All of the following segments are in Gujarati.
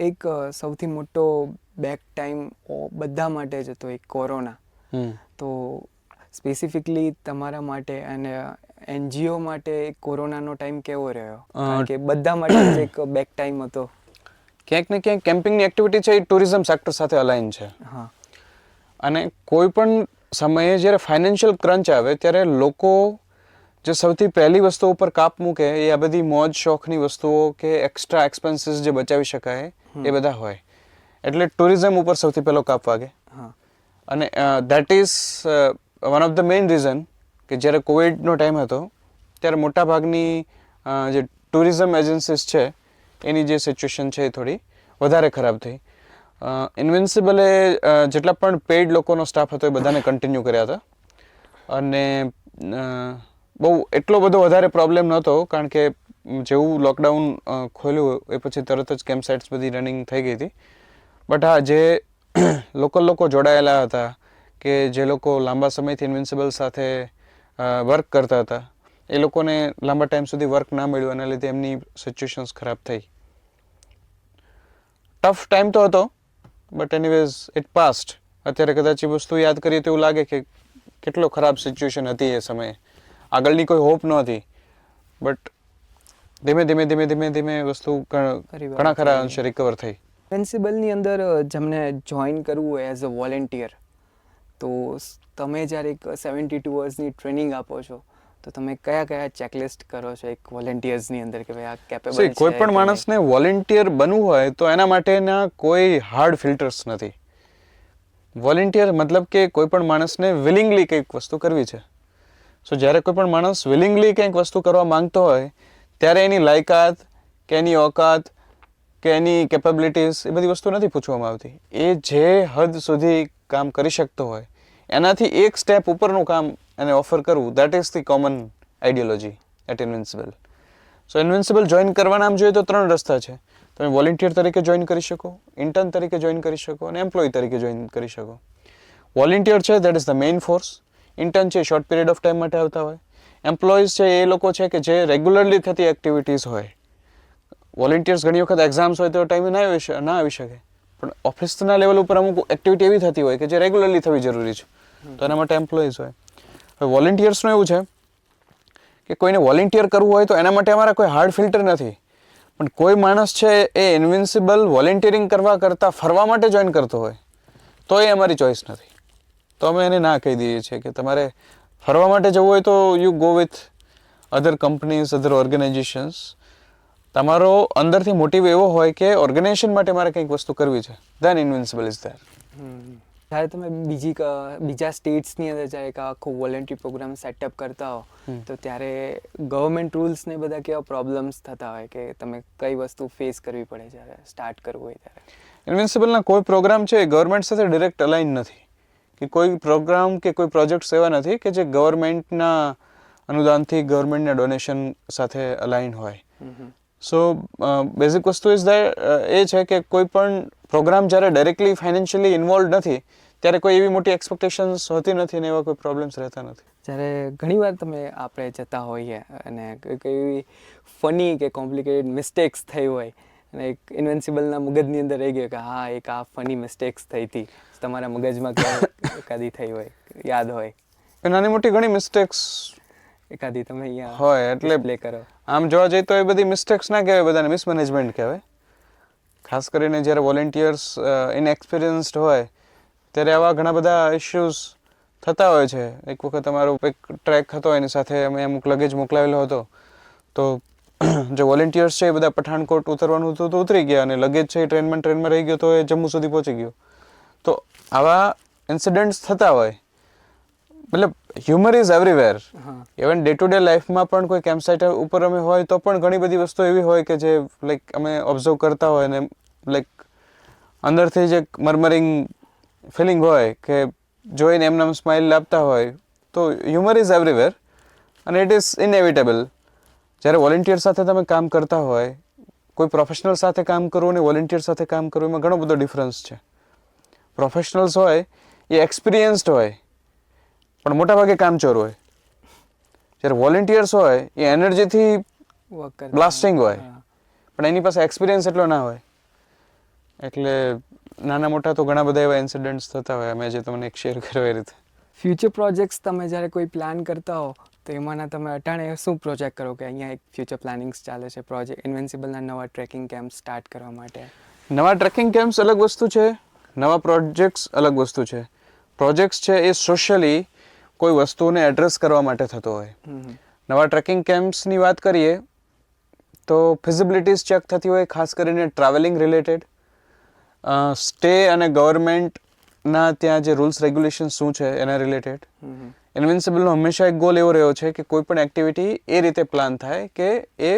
એક સૌથી મોટો બેક ટાઈમ બધા માટે જ હતો એક કોરોના તો સ્પેસિફિકલી તમારા માટે અને એનજીઓ માટે કોરોનાનો ટાઈમ કેવો રહ્યો? કારણ કે બધા માટે એક બેક ટાઈમ હતો. ક્યાંક ને ક્યાંક કેમ્પિંગની એક્ટિવિટી છે એ ટુરિઝમ સેક્ટર સાથે અલાઈન છે. હા. અને કોઈ પણ સમયે જ્યારે ફાઇનાન્શિયલ ક્રંચ આવે ત્યારે લોકો જે સૌથી પહેલી વસ્તુ ઉપર કાપ મૂકે એ આ બધી મોજ શોખની વસ્તુઓ કે એક્સ્ટ્રા એક્સપેન્સીસ જે બચાવી શકાય એ બધા હોય. એટલે ટુરિઝમ ઉપર સૌથી પહેલો કાપ વાગે. હા. અને that is one of the main reason કે જ્યારે કોવિડનો ટાઈમ હતો ત્યારે મોટા ભાગની જે ટુરિઝમ એજન્સીસ છે એની જે સિચ્યુએશન છે એ થોડી વધારે ખરાબ થઈ. ઇન્વિન્સિબલે જેટલા પણ પેઇડ લોકોનો સ્ટાફ હતો એ બધાને કન્ટિન્યુ કર્યા હતા. અને બહુ એટલો બધો વધારે પ્રોબ્લેમ નહોતો, કારણ કે જેવું લોકડાઉન ખોલ્યું એ પછી તરત જ કેમ્પ સાઇટ્સ બધી રનિંગ થઈ ગઈ હતી. બટ હા, જે લોકલ લોકો જોડાયેલા હતા, કે જે લોકો લાંબા સમયથી ઇન્વિન્સિબલ સાથે વર્ક કરતા હતા, એ લોકોને લાંબા ટાઈમ સુધી વર્ક ના મળ્યું, એના લીધે એમની સિચ્યુએશન્સ ખરાબ થઈ. ટફ ટાઈમ તો હતો બટ એનીવેઝ ઇટ પાસ્ટ અત્યારે કદાચ એ વસ્તુ યાદ કરીએ તો એવું લાગે કે કેટલો ખરાબ સિચ્યુએશન હતી એ સમયે. આગળની કોઈ હોપ નહોતી. બટ ધીમે ધીમે ધીમે ધીમે ધીમે વસ્તુ ઘણા ખરા. અંશે રિકવર થઈ. પ્રિન્સિપલની અંદર જેમને જોઈન કરવું એઝ અ વોલેન્ટિયર તો તમે જ્યારે એક સેવન્ટી ટુ અવર્સની ટ્રેનિંગ આપો છો તો તમે કયા કયા ચેકલિસ્ટ કરો છો એક વોલેન્ટિયર્સની અંદર કે ભાઈ આ કેપેબલ કોઈ પણ માણસને વોલેન્ટિયર બનવું હોય તો એના માટેના કોઈ હાર્ડ ફિલ્ટર્સ નથી. વોલેન્ટિયર મતલબ કે કોઈ પણ માણસને વિલિંગલી કંઈક વસ્તુ કરવી છે. સો જ્યારે કોઈ પણ માણસ વિલિંગલી કંઈક વસ્તુ કરવા માંગતો હોય, ત્યારે એની લાયકાત, કે એની ઓકાત, કે એની કેપેબિલિટીઝ એ બધી વસ્તુ નથી પૂછવામાં આવતી. એ જે હદ સુધી કામ કરી શકતો હોય, એનાથી એક સ્ટેપ ઉપરનું કામ એને ઓફર કરવું that is the common ideology at Invincible so Invincible join કરવાના આમ જોઈએ તો ત્રણ રસ્તા છે. તમે વોલેન્ટિયર તરીકે જોઈન કરી શકો ઇન્ટર્ન તરીકે જોઈન કરી શકો, અને એમ્પ્લોય તરીકે જોઈન કરી શકો. વોલેન્ટિયર છે that is the main force intern છે શોર્ટ પીરિયડ ઓફ ટાઈમ માટે આવતા હોય. એમ્પ્લોઈઝ છે, એ લોકો છે કે જે રેગ્યુલરલી થતી એક્ટિવિટીઝ હોય. વોલેન્ટિયર્સ ઘણી વખત એક્ઝામ્સ હોય તો ટાઈમે ના આવી ના આવી શકે. પણ ઓફિસના લેવલ ઉપર અમુક એક્ટિવિટી એવી થતી હોય કે જે રેગ્યુલરલી થવી જરૂરી છે. તો એના માટે એમ્પ્લોઈઝ હોય. હવે વોલેન્ટિયર્સનું એવું છે કે કોઈને વોલેન્ટિયર કરવું હોય તો એના માટે અમારા કોઈ હાર્ડ ફિલ્ટર નથી. પણ કોઈ માણસ છે એ ઇન્વિન્સિબલ વોલેન્ટિયરિંગ કરવા કરતાં ફરવા માટે જોઈન કરતો હોય, તો એ અમારી ચોઈસ નથી. તો અમે એને ના કહી દઈએ છીએ કે તમારે ફરવા માટે જવું હોય તો you go with other companies other organisations તમારો અંદરથી મોટિવ એવો હોય કે ઓર્ગેનાઇઝેશન માટે મારે કંઈક વસ્તુ કરવી છે. ધેન ઇન્વિન્સિબલ ઇઝ ધેર જ્યારે તમે બીજી ક- બીજા સ્ટેટ્સની અંદર જ્યારે એક આખો વોલેન્ટરી પ્રોગ્રામ સેટઅપ કરતા હો તો ત્યારે ગવર્મેન્ટ રૂલ્સ ને બધા કેવા પ્રોબ્લેમ્સ થતા હોય કે તમે કઈ વસ્તુ ફેસ કરવી પડે જ્યારે સ્ટાર્ટ કરવું હોય ત્યારે? ઇન્વિન્સિબલના કોઈ પ્રોગ્રામ છે ગવર્મેન્ટ સાથે ડિરેક્ટ અલાઇન નથી. કે કોઈ પ્રોગ્રામ કે કોઈ પ્રોજેક્ટ્સ એવા નથી કે જે ગવર્મેન્ટના અનુદાનથી ગવર્મેન્ટના ડોનેશન સાથે અલાઇન હોય. સો બેઝિક વસ્તુ ઇઝ એ છે કે કોઈ પણ પ્રોગ્રામ જ્યારે ડાયરેક્ટલી ફાઇનાન્શિયલી ઇન્વોલ્વ નથી ત્યારે કોઈ એવી મોટી એક્સપેક્ટેશન્સ હોતી નથી અને એવા કોઈ પ્રોબ્લેમ્સ રહેતા નથી. જ્યારે ઘણીવાર તમે આપણે જતા હોઈએ અને કઈ એવી ફની કે કોમ્પ્લિકેટેડ મિસ્ટેક્સ થઈ હોય અને એક ઇન્વેન્સિબલના મગજની અંદર રહી ગયો કે હા એક આ ફની મિસ્ટેક્સ થઈ હતી. તમારા મગજમાં એકાદી થઈ હોય યાદ હોય. નાની મોટી ઘણી મિસ્ટેક્સ એકાદી તમે અહીંયા હોય એટલે પ્લે કરો. આમ જોવા જઈએ તો એ બધી મિસ્ટેક્સ ના કહેવાય બધાને મિસમેનેજમેન્ટ કહેવાય. ખાસ કરીને જ્યારે વોલેન્ટિયર્સ ઇનએક્સપિરિયન્સ્ડ હોય ત્યારે આવા ઘણા બધા ઇશ્યુઝ થતા હોય છે. એક વખત અમારો એક ટ્રેક હતો એની સાથે અમે અમુક લગેજ મોકલાવેલો હતો. તો જે વોલેન્ટિયર્સ છે એ બધા પઠાણકોટ ઉતરવાનું હતું તો ઉતરી ગયા અને લગેજ છે એ ટ્રેનમાં ટ્રેનમાં રહી ગયો તો એ જમ્મુ સુધી પહોંચી ગયો. તો આવા ઇન્સિડન્ટ્સ થતા હોય મતલબ humour is everywhere even day to day લાઈફમાં પણ કોઈ કેમ્પસાઇટ ઉપર અમે હોય તો પણ ઘણી બધી વસ્તુ એવી હોય કે જે લાઈક અમે ઓબ્ઝર્વ કરતા હોય ને લાઈક અંદરથી જે મરમરિંગ ફિલિંગ હોય કે જોઈને એમને સ્માઇલ આપતા હોય તો હ્યુમર ઇઝ એવરીવેર અને ઇટ ઇઝ ઇનએવિટેબલ જ્યારે વોલેન્ટિયર સાથે તમે કામ કરતા હોય કોઈ પ્રોફેશનલ સાથે કામ કરવું અને વોલેન્ટિયર સાથે કામ કરવું એમાં ઘણો બધો ડિફરન્સ છે. પ્રોફેશનલ્સ હોય એ એક્સપિરિયન્સ્ડ હોય પણ મોટાભાગે કામચોર હોય. જ્યારે વોલેન્ટિયર્સ હોય એ એનર્જીથી બ્લાસ્ટિંગ હોય. પણ એની પાસે એક્સપિરિયન્સ એટલો ના હોય. એટલે નાના મોટા તો ઘણા બધા એવા ઇન્સિડન્ટ્સ થતા હોય અમે જે તમને એક શેર કર્યો એ રીતે. ફ્યુચર પ્રોજેક્ટ્સ તમે જ્યારે કોઈ પ્લાન કરતા હો તો એમાંના તમે અટાણે શું પ્રોજેક્ટ કરો કે અહીંયા એક ફ્યુચર પ્લાનિંગ્સ ચાલે છે? પ્રોજેક્ટ ઇન્વેન્સિબલના નવા ટ્રેકિંગ કેમ્પ સ્ટાર્ટ કરવા માટે. નવા ટ્રેકિંગ કેમ્પ્સ અલગ વસ્તુ છે નવા પ્રોજેક્ટ્સ અલગ વસ્તુ છે. પ્રોજેક્ટ્સ છે એ સોશિયલી કોઈ વસ્તુને એડ્રેસ કરવા માટે થતો હોય. નવા ટ્રેકિંગ કેમ્પ્સની વાત કરીએ તો ફિઝિબિલિટીઝ ચેક થતી હોય ખાસ કરીને ટ્રાવેલિંગ રિલેટેડ સ્ટે અને ગવર્મેન્ટના ત્યાં જે રૂલ્સ રેગ્યુલેશન શું છે એના રિલેટેડ ઇન્વિન્સિબલનો હંમેશા એક ગોલ એવો રહ્યો છે કે કોઈ પણ એક્ટિવિટી એ રીતે પ્લાન થાય કે એ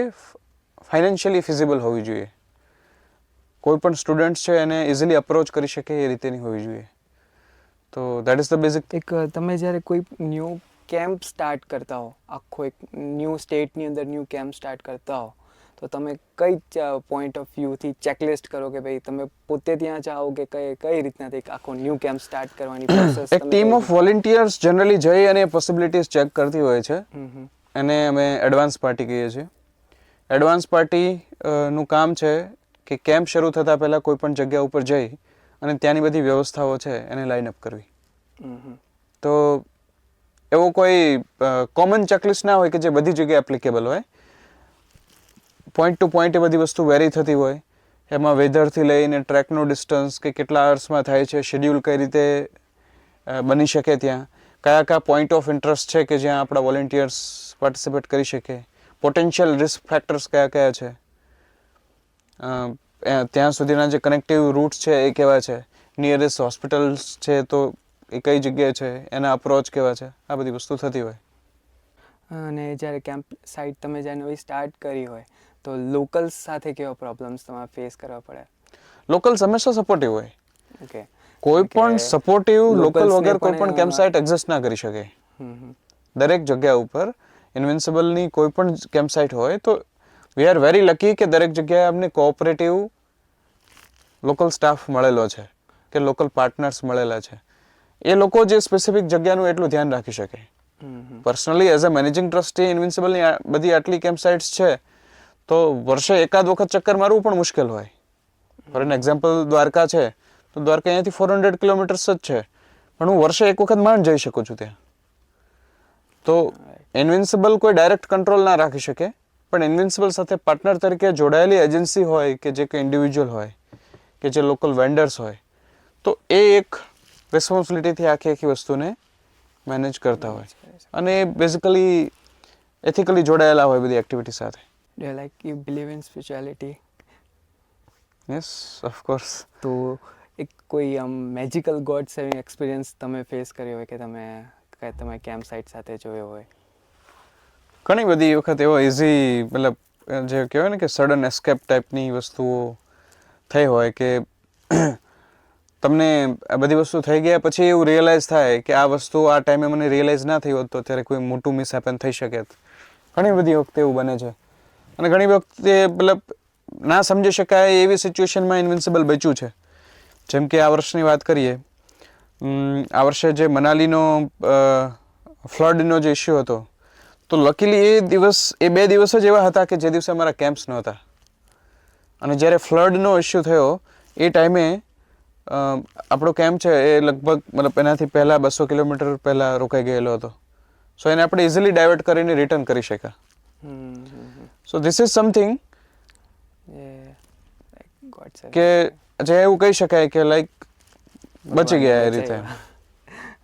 ફાઇનાન્શિયલી ફિઝિબલ હોવી જોઈએ. કોઈ પણ સ્ટુડન્ટ છે એને ઇઝીલી અપ્રોચ કરી શકે એ રીતેની હોવી જોઈએ. તો દેટ ઇઝ ધ બેઝિક એક તમે જ્યારે કોઈ ન્યૂ કેમ્પ સ્ટાર્ટ કરતા હો, આખો એક ન્યૂ સ્ટેટની અંદર ન્યૂ કેમ્પ સ્ટાર્ટ કરતા હો તો તમે કઈ પોઈન્ટ ઓફ વ્યૂથી ચેકલિસ્ટ કરો કે ભાઈ તમે પોતે ત્યાં જાઓ કે કઈ કઈ રીતના એક આખો ન્યૂ કેમ્પ સ્ટાર્ટ કરવાની પ્રોસેસ એક ટીમ ઓફ વોલેન્ટિયર્સ જનરલી જઈ અને પોસિબિલિટીઝ ચેક કરતી હોય છે. એને અમે એડવાન્સ પાર્ટી કહીએ છીએ. એડવાન્સ પાર્ટી નું કામ છે કે કેમ્પ શરૂ થતાં પહેલાં કોઈ પણ જગ્યા ઉપર જઈ અને ત્યાંની બધી વ્યવસ્થાઓ છે એને લાઇન અપ કરવી. તો એવો કોઈ કોમન ચેકલિસ્ટ ના હોય કે જે બધી જગ્યાએ એપ્લિકેબલ હોય. પોઈન્ટ ટુ પોઈન્ટ એ બધી વસ્તુ વેરી થતી હોય. એમાં વેધરથી લઈને ટ્રેકનું ડિસ્ટન્સ કે કેટલા અર્સમાં થાય છે શેડ્યુલ કઈ રીતે બની શકે ત્યાં, કયા કયા પોઈન્ટ ઓફ ઇન્ટરેસ્ટ છે કે જ્યાં આપણા વોલેન્ટિયર્સ પાર્ટિસિપેટ કરી શકે પોટેન્શિયલ રિસ્ક ફેક્ટર્સ કયા કયા છે. ત્યાં સુધીના જે કનેક્ટિવ રૂટ્સ છે એ કેવા છે નિયરેસ્ટ હોસ્પિટલ્સ છે તો એ કઈ જગ્યાએ છે, એના અપ્રોચ કેવા છે, આ બધી વસ્તુ થતી હોય. અને જ્યારે કેમ્પ સાઇટ તમે જ્યારે નવી સ્ટાર્ટ કરી હોય તો લોકલ્સ સાથે કેવા પ્રોબ્લેમ્સ તમારે ફેસ કરવા પડે? લોકલ્સ હંમેશા સપોર્ટિવ હોય. ઓકે કોઈ પણ સપોર્ટિવ લોકલ વગર કોઈ પણ કેમ્પ સાઇટ એક્ઝિસ્ટ ના કરી શકે. દરેક જગ્યા ઉપર ઇન્વિન્સિબલની કોઈ પણ કેમ્પ સાઇટ હોય તો વી આર વેરી લકી કે દરેક જગ્યાએ અમને કોઓપરેટિવ લોકલ સ્ટાફ મળેલો છે કે લોકલ પાર્ટનર્સ મળેલા છે. એ લોકો જે સ્પેસિફિક જગ્યાનું એટલું ધ્યાન રાખી શકે. Personally as a managing trustee ઇન્વિન્સિબલની બધી આટલી કેમ્પ સાઇટ્સ છે તો વર્ષે એકાદ વખત ચક્કર મારવું પણ મુશ્કેલ હોય. ફોર એન એક્ઝામ્પલ દ્વારકા છે, તો દ્વારકા અહીંયાથી ફોર હંડ્રેડ કિલોમીટર્સ જ છે. પણ હું વર્ષે એક વખત માંડ જઈ શકું છું ત્યાં. તો ઇન્વિન્સિબલ કોઈ ડાયરેક્ટ કંટ્રોલ ના રાખી શકે, પણ ઇન્વિન્સિબલ સાથે પાર્ટનર તરીકે જોડાયેલી એજન્સી હોય કે જે કે ઇન્ડિવિજ્યુઅલ હોય, કે જે લોકલ વેન્ડર્સ હોય, તો એ એક રિસ્પોન્સિબિલિટીથી આખી આખી વસ્તુને મેનેજ કરતા હોય. અને બેઝિકલી એથિકલી જોડાયેલા હોય બધી એક્ટિવિટી સાથે. Do like you believe in spirituality yes of course તો એક કોઈ આમ મેજિકલ ગોડ સેવિંગ એક્સપિરિયન્સ તમે ફેસ કર્યો હોય કે તમે કે તમે કેમ્પ સાઇટ સાથે જોયો હોય ઘણી બધી વખત એવો ઇઝી મતલબ જે કહેવાય ને કે સડન એસ્કેપ ટાઈપની વસ્તુઓ થઈ હોય કે તમને આ બધી વસ્તુ થઈ ગયા પછી એવું રિયલાઇઝ થાય કે આ વસ્તુ આ ટાઈમે મને રિયલાઇઝ ના થઈ હોત તો ત્યારે કોઈ મોટું મિસ હેપન થઈ શકે. ઘણી બધી વખતે એવું બને છે. અને ઘણી વખતે, મતલબ, ના સમજી શકાય એવી સિચ્યુએશનમાં ઇન્વિન્સિબલ બચ્યું છે. જેમ કે આ વર્ષની વાત કરીએ આ વર્ષે જે મનાલીનો ફ્લડનો જે ઇસ્યુ હતો, તો લકીલી એ દિવસ, એ બે દિવસ જ એવા હતા કે જે દિવસે અમારા કેમ્પ્સ નહોતા. અને જ્યારે ફ્લડનો ઇસ્યુ થયો, એ ટાઈમે આપણો કેમ્પ છે એ લગભગ, મતલબ, એનાથી પહેલાં બસો કિલોમીટર પહેલાં રોકાઈ ગયેલો હતો. સો એને આપણે ઇઝીલી ડાયવર્ટ કરીને રિટર્ન કરી શક્યા. સો ધીસ ઇઝ સમથિંગ કે જે એવું કહી શકાય કે લાઈક બચી ગયા એ રીતે.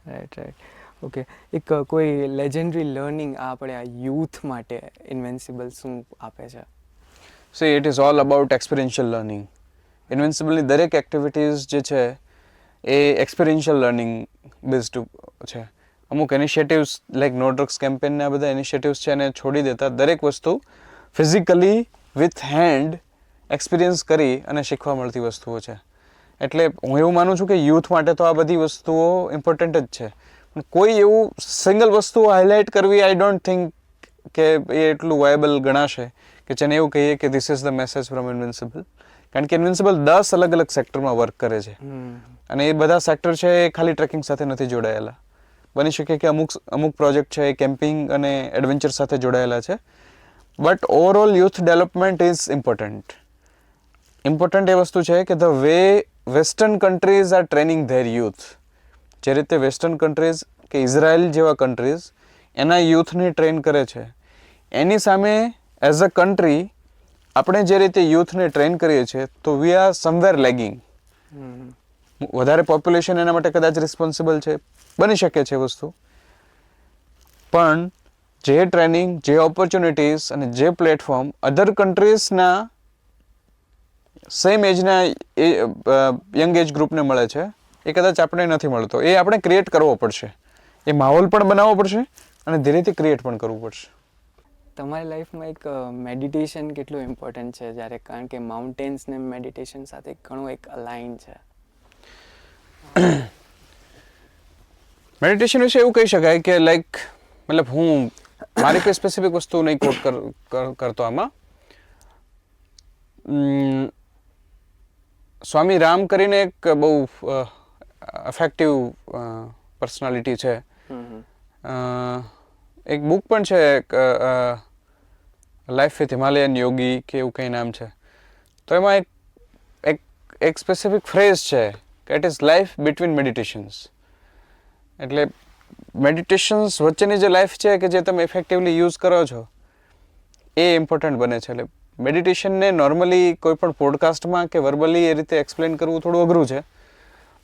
રાઈટ રાઈટ ઓકે એક કોઈ લેજેન્ડરી લર્નિંગ આપણે આ યુથ માટે ઇન્વેન્સિબલ શું આપે છે? So it is all about experiential learning ઇન્વેન્સિબલની દરેક એક્ટિવિટીઝ જે છે એ એક્સપિરિયન્શિયલ લર્નિંગ બેઝડ છે. અમુક ઇનિશિયેટિવ્સ લાઈક નો ડ્રગ્સ કેમ્પેનના બધા ઇનિશિયેટિવ્સ છે એને છોડી દેતા દરેક વસ્તુ ફિઝિકલી વિથ હેન્ડ એક્સપિરિયન્સ કરી અને શીખવા મળતી વસ્તુઓ છે. એટલે હું એવું માનું છું કે યુથ માટે તો આ બધી વસ્તુઓ ઇમ્પોર્ટન્ટ જ છે. પણ કોઈ એવું સિંગલ વસ્તુ હાઇલાઇટ કરવી આઈ ડોન્ટ થિંક કે એ એટલું વાયબલ ગણાશે કે જેને એવું કહીએ કે this is the message from Invincible કારણ કે ઇન્વિન્સિબલ દસ અલગ અલગ સેક્ટરમાં વર્ક કરે છે. અને એ બધા સેક્ટર છે એ ખાલી ટ્રેકિંગ સાથે નથી જોડાયેલા. બની શકે કે અમુક અમુક પ્રોજેક્ટ છે એ કેમ્પિંગ અને એડવેન્ચર સાથે જોડાયેલા છે. But overall youth development is important important એ વસ્તુ છે કે the way western countries are training their youth જે રીતે વેસ્ટર્ન કન્ટ્રીઝ કે ઇઝરાયલ જેવા કન્ટ્રીઝ એના યુથને ટ્રેન કરે છે. એની સામે એઝ અ કન્ટ્રી આપણે જે રીતે યુથને ટ્રેન કરીએ છીએ તો વી આર સમવેર લેગિંગ વધારે પોપ્યુલેશન એના માટે કદાચ રિસ્પોન્સિબલ છે. બની શકે છે એ વસ્તુ. પણ જે ટ્રેનિંગ જે ઓપોર્ચ્યુનિટીઝ અને જે પ્લેટફોર્મ અધર કન્ટ્રીઝના સેમ એજના એ યંગ એજ ગ્રુપને મળે છે એ કદાચ આપણે નથી મળતો. એ આપણે ક્રિએટ કરવો પડશે. એ માહોલ પણ બનાવવો પડશે અને ધીરેથી ક્રિએટ પણ કરવું પડશે. તમારી લાઈફમાં એક મેડિટેશન કેટલું ઇમ્પોર્ટન્ટ છે? જ્યારે કારણ કે માઉન્ટેન્સને મેડિટેશન સાથે ઘણું એક અલાઇન છે. મેડિટેશન વિશે એવું કહી શકાય કે લાઈક મતલબ હું મારી કોઈ સ્પેસિફિક વસ્તુ નહીં કોટ કર, કર- કરતો આમાં. સ્વામી રામ કરીને એક બહુ અફેક્ટિવ પર્સનાલિટી છે. એક બુક પણ છે લાઈફ વિથ હિમાલયન યોગી કે એવું કંઈ નામ છે. તો એમાં એક એક એક સ્પેસિફિક ફ્રેઝ છે કે it is life between meditations એટલે મેડિટેશન્સ વચ્ચેની જે લાઈફ છે કે જે તમે ઇફેક્ટિવલી યુઝ કરો છો, એ ઇમ્પોર્ટન્ટ બને છે. એટલે મેડિટેશનને નોર્મલી કોઈ પણ પોડકાસ્ટમાં કે વર્બલી એ રીતે એક્સપ્લેન કરવું થોડું અઘરું છે.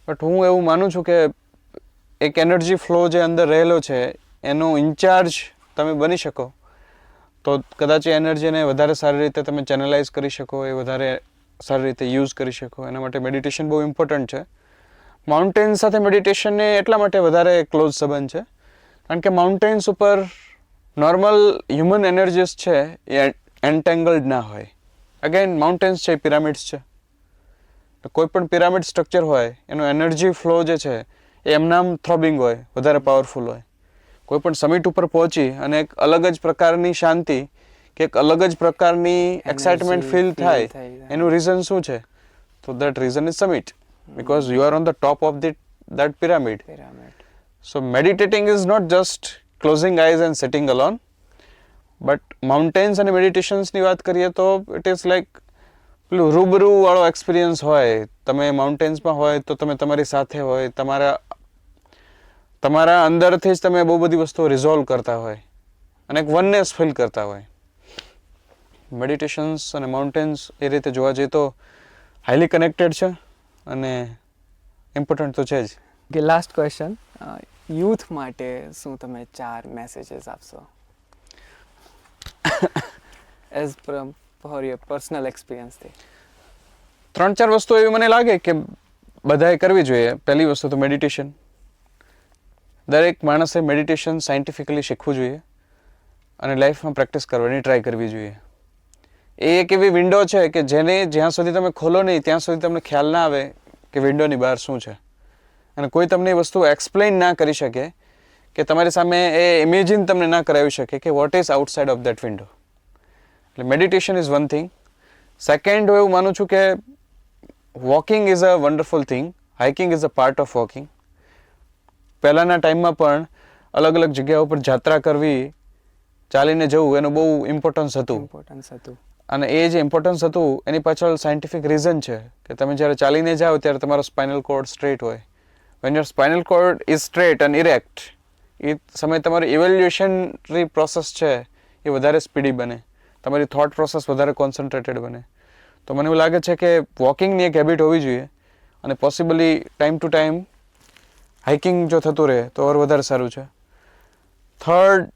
બટ હું એવું માનું છું કે એક એનર્જી ફ્લો જે અંદર રહેલો છે, એનો ઇન્ચાર્જ તમે બની શકો. તો કદાચ એ એનર્જીને વધારે સારી રીતે તમે ચેનલાઇઝ કરી શકો, એ વધારે સારી રીતે યુઝ કરી શકો. એના માટે મેડિટેશન બહુ ઇમ્પોર્ટન્ટ છે. માઉન્ટેન સાથે મેડિટેશનને એટલા માટે વધારે ક્લોઝ સંબંધ છે. કારણ કે માઉન્ટેન્સ ઉપર નોર્મલ હ્યુમન એનર્જીસ છે એ એન્ટેંગલ્ડ ના હોય. અગેન માઉન્ટેન્સ છે પિરામિડ્સ છે. તો કોઈ પણ પિરામિડ સ્ટ્રક્ચર હોય એનો એનર્જી ફ્લો જે છે એ એમનામ થ્રોબિંગ હોય વધારે પાવરફુલ હોય. કોઈ પણ સમિટ ઉપર પહોંચી અને એક અલગ જ પ્રકારની શાંતિ કે એક અલગ જ પ્રકારની એક્સાઇટમેન્ટ ફીલ થાય થાય. એનું રીઝન શું છે? તો that reason is summit because you are on the top of the that pyramid. Pyramid so meditating is not just closing eyes and sitting alone. But mountains અને meditations ની વાત કરીએ તો it is like પેલું રૂબરૂ વાળો એક્સપિરિયન્સ હોય. તમે માઉન્ટેન્સમાં હોય તો તમે તમારી સાથે હોય. તમારા તમારા અંદરથી જ તમે બહુ બધી વસ્તુઓ રિઝોલ્વ કરતા હોય. અને એક વનનેસ ફીલ કરતા હોય. મેડિટેશન્સ અને માઉન્ટેન્સ એ રીતે જોવા જઈએ તો હાઈલી કનેક્ટેડ છે. અને ઇમ્પોર્ટન્ટ તો છે જ. કે લાસ્ટ ક્વેશ્ચન યુથ માટે શું તમે ચાર મેસેજીસ આપશો? એઝ ફોર યોર પર્સનલ એક્સપિરિયન્સથી ત્રણ ચાર વસ્તુ એવી મને લાગે કે બધાએ કરવી જોઈએ. પહેલી વસ્તુ તો મેડિટેશન દરેક માણસે મેડિટેશન સાયન્ટિફિકલી શીખવું જોઈએ અને લાઈફમાં પ્રેક્ટિસ કરવાની ટ્રાય કરવી જોઈએ. એ એક એવી વિન્ડો છે કે જેને જ્યાં સુધી તમે ખોલો નહીં, ત્યાં સુધી તમને ખ્યાલ ના આવે કે વિન્ડોની બહાર શું છે. અને કોઈ તમને એ વસ્તુ એક્સપ્લેન ના કરી શકે કે તમારી સામે એ ઇમેજિન તમને ના કરાવી શકે કે what is outside of that window એટલે meditation is one thing second હું એવું માનું છું કે walking is a wonderful thing hiking is a part of walking પહેલાંના ટાઈમમાં પણ અલગ અલગ જગ્યાઓ પર જાત્રા કરવી, ચાલીને જવું એનું બહુ ઇમ્પોર્ટન્સ હતું. ઇમ્પોર્ટન્સ હતું. અને એ જે ઇમ્પોર્ટન્સ હતું, એની પાછળ સાયન્ટિફિક રીઝન છે કે તમે જ્યારે ચાલીને જાઓ ત્યારે તમારો સ્પાઇનલ કોર્ડ સ્ટ્રેટ હોય. When your spinal cord is straight and erect એ સમયે તમારી ઇવેલ્યુએશનરી પ્રોસેસ છે, એ વધારે સ્પીડી બને. તમારી થોટ પ્રોસેસ વધારે કોન્સન્ટ્રેટેડ બને. તો મને એવું લાગે છે કે વોકિંગની એક હેબિટ હોવી જોઈએ અને possibly time to time hiking જો થતું રહે તો ઓર વધારે સારું છે. થર્ડ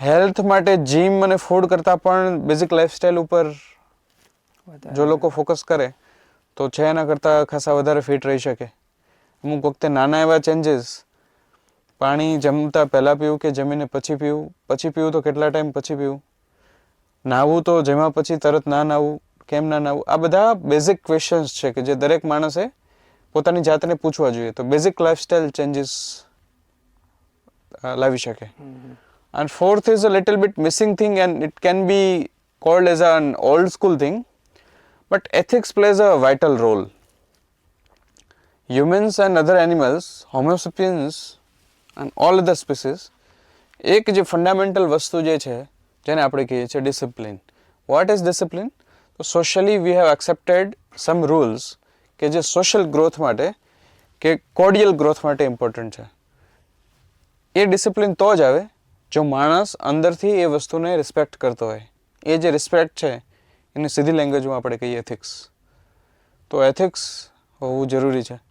હેલ્થ માટે જીમ અને ફૂડ કરતાં પણ બેઝિક લાઈફસ્ટાઈલ ઉપર જો લોકો ફોકસ કરે તો છે એના કરતાં ખાસા વધારે ફિટ રહી શકે. અમુક વખતે નાના એવા ચેન્જીસ પાણી જમતા પહેલાં પીવું કે જમીને પછી પીવું પછી પીવું તો કેટલા ટાઈમ પછી પીવું? નાહવું તો જેમાં પછી તરત ના નાહવું કેમ ના નાહવું? આ બધા બેઝિક ક્વેશ્ચન્સ છે કે જે દરેક માણસે પોતાની જાતને પૂછવા જોઈએ. તો બેઝિક લાઈફસ્ટાઈલ ચેન્જીસ લાવી શકે. And fourth is a little bit missing thing, and it can be called as an old school thing, but ethics plays a vital role. Humans and other animals, Homo sapiens, and all other species, એક જે ફંડામેન્ટલ વસ્તુ જે છે જેને આપણે કહીએ છીએ ડિસિપ્લિન વોટ ઇઝ ડિસિપ્લિન તો socially we have accepted some rules કે જે સોશિયલ ગ્રોથ માટે કે કોર્ડિયલ ગ્રોથ માટે ઇમ્પોર્ટન્ટ છે એ ડિસિપ્લિન તો જ આવે જો માણસ અંદરથી એ વસ્તુને રિસ્પેક્ટ કરતો હોય, એ જે રિસ્પેક્ટ છે, એને સીધી લેંગ્વેજમાં આપણે કહીએ એથિક્સ તો એથિક્સ હોવું જરૂરી છે.